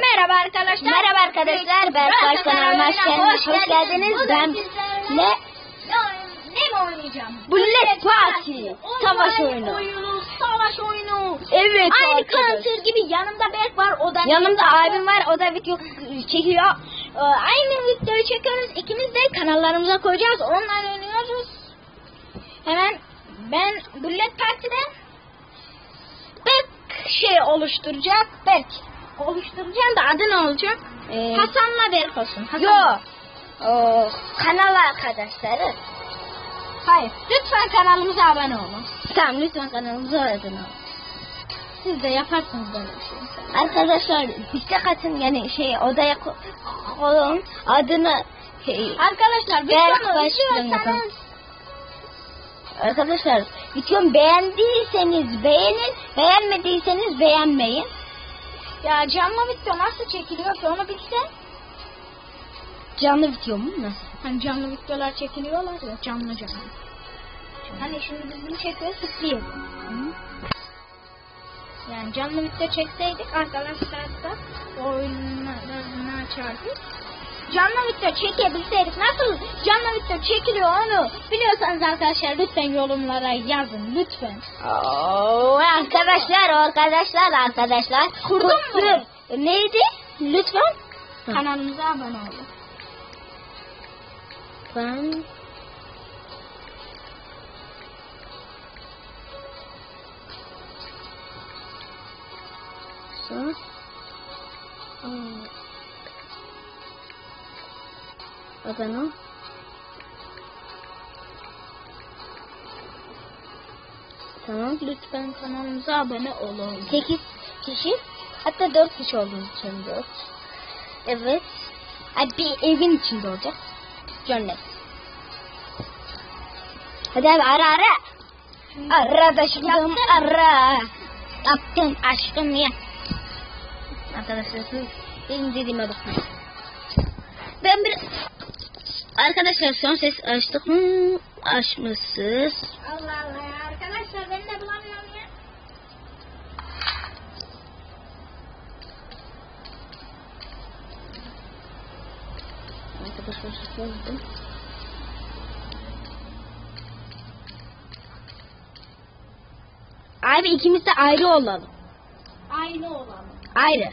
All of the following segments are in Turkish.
Merhaba arkadaşlar. Merhaba arkadaşlar, ben Kaç kanalıma hoş geldiniz. Hoş geldiniz. Ben ne? Ne mi oynayacağım? Bullet Party. Savaş oyunu. Savaş oyunu. Evet Aynı arkadaş. kanser gibi yanımda Berk var. O da Yanımda abim var. O da video çekiyor. Ee, Aynı videoyu çekiyoruz. İkimiz de kanallarımıza koyacağız. Online oynuyoruz. Hemen ben Bullet Party'de Berk şey oluşturacak. Berk oluşturacağım da adı ne olacak? Ee, Hasan'la Berk olsun. Hasan. Yo. O, kanal arkadaşları. Hayır. Lütfen kanalımıza abone olun. Tamam lütfen kanalımıza abone olun. Siz de yaparsınız böyle bir şey. Arkadaşlar işte katın yani şey odaya ko- koyun adını şey, Arkadaşlar videomu izliyorsanız Arkadaşlar videomu beğendiyseniz beğenin, beğenmediyseniz beğenmeyin. Ya canlı video nasıl çekiliyor ki onu bilsen. Canlı video mu nasıl? Hani canlı videolar çekiliyorlar ya canlı canlı. Hani şimdi biz bunu çekiyoruz tıklıyoruz. Yani canlı video çekseydik arkadaşlar da oyunlarını açardık. Canlı video çekebilseydik nasıl canlı çekiliyor onu biliyorsanız arkadaşlar lütfen yorumlara yazın lütfen. Oo, arkadaşlar, arkadaşlar, arkadaşlar. Kurdun mu? Neydi? Lütfen. Hı. Kanalımıza abone olun. Ben Sonra Aa. Abone ol. Tamam. Lütfen kanalımıza abone olun. 8 kişi hatta 4 kişi için 4. Evet. Ay, bir evin içinde olacak. Cennet. Hadi abi ara ara. Ara da aşkım ara. Yaptın aşkım ya. Arkadaşlar siz benim dediğime bakın. Ben bir... Arkadaşlar son ses açtık mı? Açmışsız. Allah Allah ya arkadaşlar ben de bulamıyorum ya. Yazdım. Abi ikimiz de ayrı olalım. Aynı olalım. Ayrı.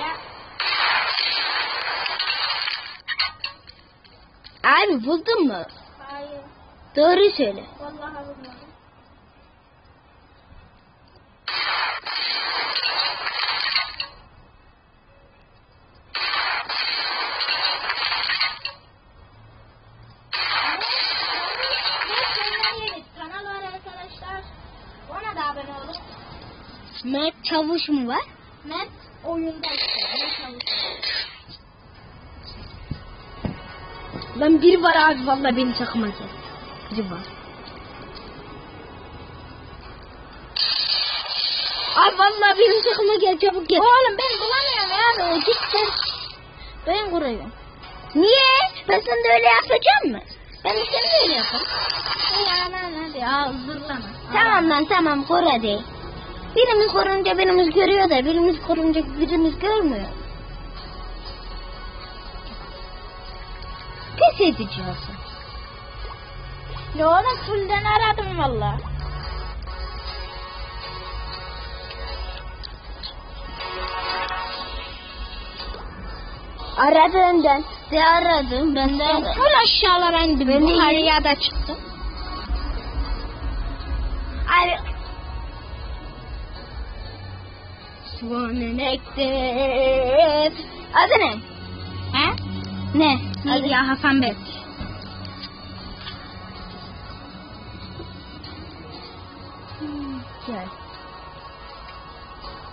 Ya Abi buldun mu? hayır. Doğru söyle. Vallahi bulmadım. Kanal var arkadaşlar. Ona da abone olun. Mert Çavuş mu var? Net oyunda. Lan biri var abi vallahi beni takıma gel. Biri var. Abi vallahi benim takıma gel çabuk gel. Oğlum ben bulamıyorum ya. Git sen. Ben kuruyorum. Niye? Ben da öyle yapacağım mı? Ben de seni de öyle yaparım. Ya hadi ya zırlama. Tamam lan tamam kur hadi. Birimiz korunca birimiz görüyor da birimiz korunca birimiz görmüyor. Pes edici olsun. Ya oğlum fullden aradım valla. Aradığından de aradım ben de aradım. Full aşağılara indim. Ben de Yukarıya da çıktım. Abi. Swan'ın ektir. Adı ne? He? Ne? Neydi ya Hasan Bey? Gel.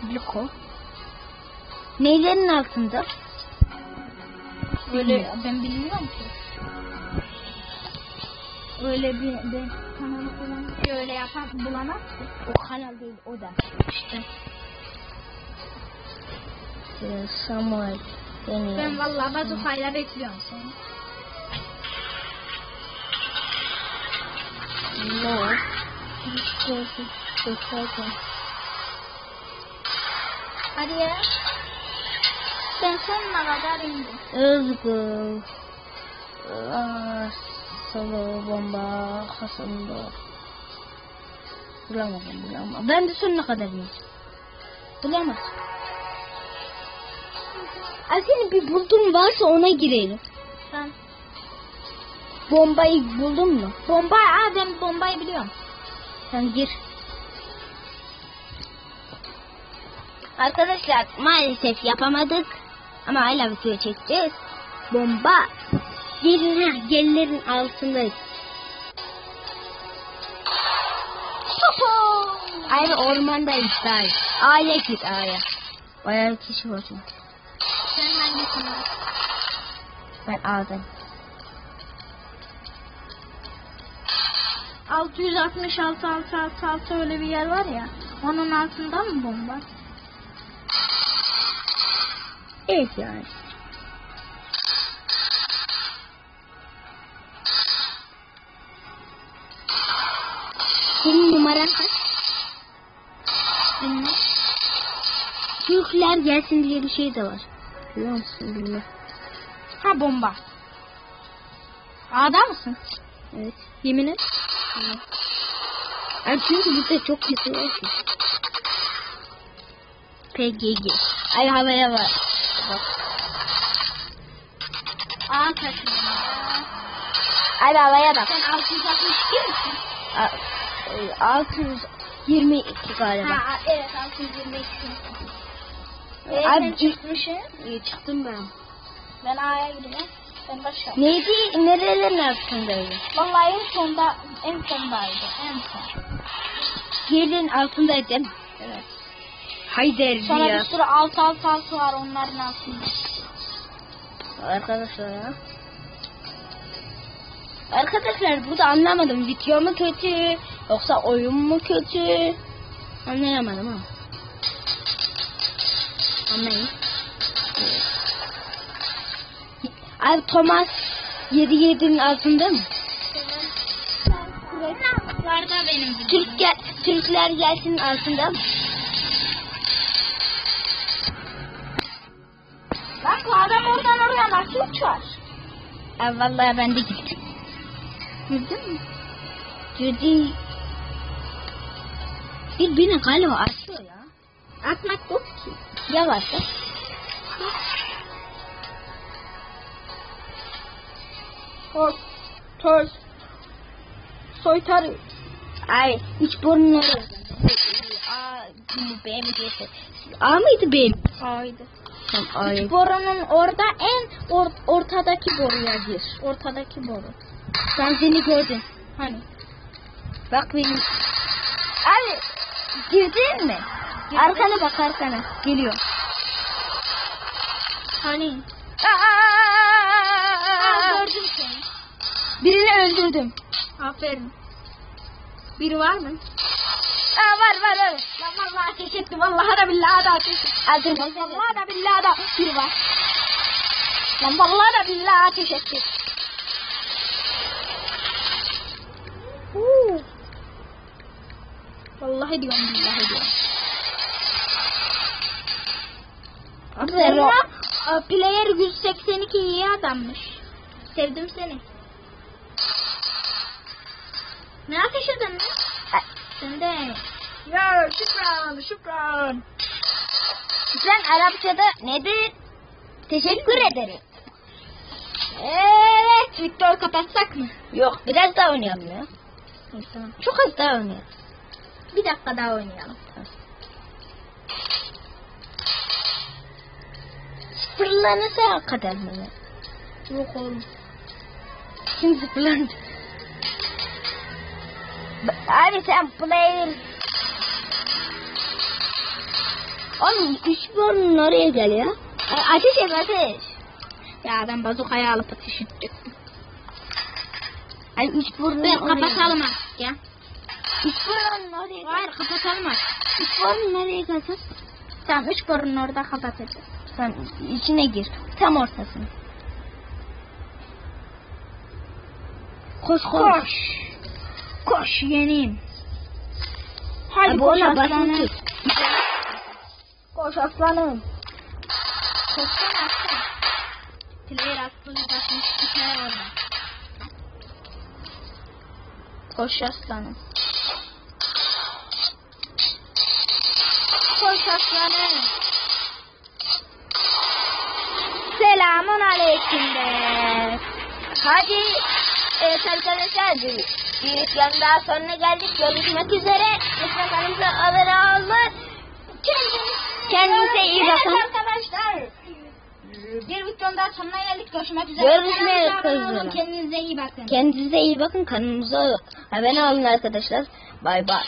Bluko. Neylerin altında? Öyle ben bilmiyorum ki. Öyle bir ben kanalı falan şöyle yapan bulamaz. O kanal değil o da. İşte. Ee, Samuel. Benim. Ben vallahi bazukayla bekliyorum seni. No. Hadi ya. Ben sonuna kadar indim. Özgür. Aa, Solo bomba kasında. Bulamadım bulamadım. Ben de sonuna kadar indim. Bulamaz. Senin bir buldun varsa ona girelim. Sen Bombayı buldun mu? bomba, aa ben bombayı biliyorum. Sen gir. Arkadaşlar maalesef yapamadık. Ama hala video çekeceğiz. Bomba. Gelin ha, gellerin altındayız. Ayrı ormandayız dayı. A'ya git A'ya. Bayağı kişi var? Ben A'dayım. 666 666 öyle bir yer var ya. Onun altında mı bomba? Evet yani. Senin numaran kaç? Türkler gelsin diye bir şey de var. Biliyor musun bilmem. Ha bomba. A'da mısın? Evet. Yemin et. Ay çünkü bizde çok kötü var ki. PGG. Ay havaya var. Bak. A kaçın. Ay havaya bak. Sen 662 misin? A- e, 622 galiba. Ha evet 622. Abi, sen çıkmışsın. İyi çıktım ben. Ben A'ya gidiyorum. Ben başa. Neydi? Nerelerin altındaydı? Vallahi en sonda en sondaydı. En son. Yerin altındaydı değil mi? Evet. Hayder Sonra ya. bir sürü alt alt alt var onların altında. Arkadaşlar ya. Arkadaşlar burada anlamadım. Video mu kötü yoksa oyun mu kötü? Anlayamadım ama. Anlayın. Abi Thomas 7 7'nin altında mı? Var da benim. Türk gel Türkler gelsin altında mı? Bak bu adam oradan oraya nasıl uçar? Abi vallahi ben de gittim. Gördün mü? Dedi. Bir beni galiba açıyor ya. Atmak yok ki. Yavaş ya. Toz. Toz. Soytarı. Ay hiç oraya. A, B mi diyese. A mıydı B? Haydi. Tamam A'yı. Borunun orada en or, ortadaki boruya gir. Ortadaki boru. Ben seni gördüm. Hani? Bak benim. Abi girdin mi? Arkana bak arkana. Geliyor. Hani? Aa, gördüm seni. Birini öldürdüm. Aferin. Biri var mı? Aa, var var var. Lan vallahi ateş etti. Vallahi da billahi da ateş etti. Lan vallahi da billahi da biri var. Lan vallahi da billahi ateş etti. Vallahi diyorum billahi diyorum. E, player 182 iyi adammış. Sevdim seni. Ne edin lan? Sen de. Ya şükran şükran. Sen Arapçada nedir? Teşekkür ederim. Evet Victor kapatsak mı? Yok biraz daha oynayalım ya. Tamam. Çok az daha oynayalım. Bir dakika daha oynayalım. Sıfırlanırsa kadar mı? Yok oğlum. Kim sıfırlandı? B- Abi sen player... Oğlum üç burnun oraya gel ya. Ay, ateş et ateş. Ya ben bazukayı alıp ateş ettim. Ay üç Ben oraya kapatalım artık ya. Üç burnun oraya. Hayır kapatalım artık. Üç burnun oraya gelsin. Tamam üç borunun orada kapat et. Sen içine gir. Tam ortasına. Koş koş. Koş. Koş yeneyim. Hadi Abi koş aslanım. Koş aslanım. Koşsana aslan. Player aslanı basmış çıkar orada. Koş aslanım. Koş aslanım. Selamun aleyküm de. Hadi. Evet arkadaşlar bir, videonun daha sonuna geldik. Görüşmek üzere. Kanalımıza abone olmayı. Kendinize iyi bakın. Evet arkadaşlar. Bir videonun daha sonuna geldik. Görüşmek üzere. Görüşmek olun. üzere. Kendinize iyi bakın. Kendinize iyi bakın. Kanalımıza abone olun arkadaşlar. Bay bay.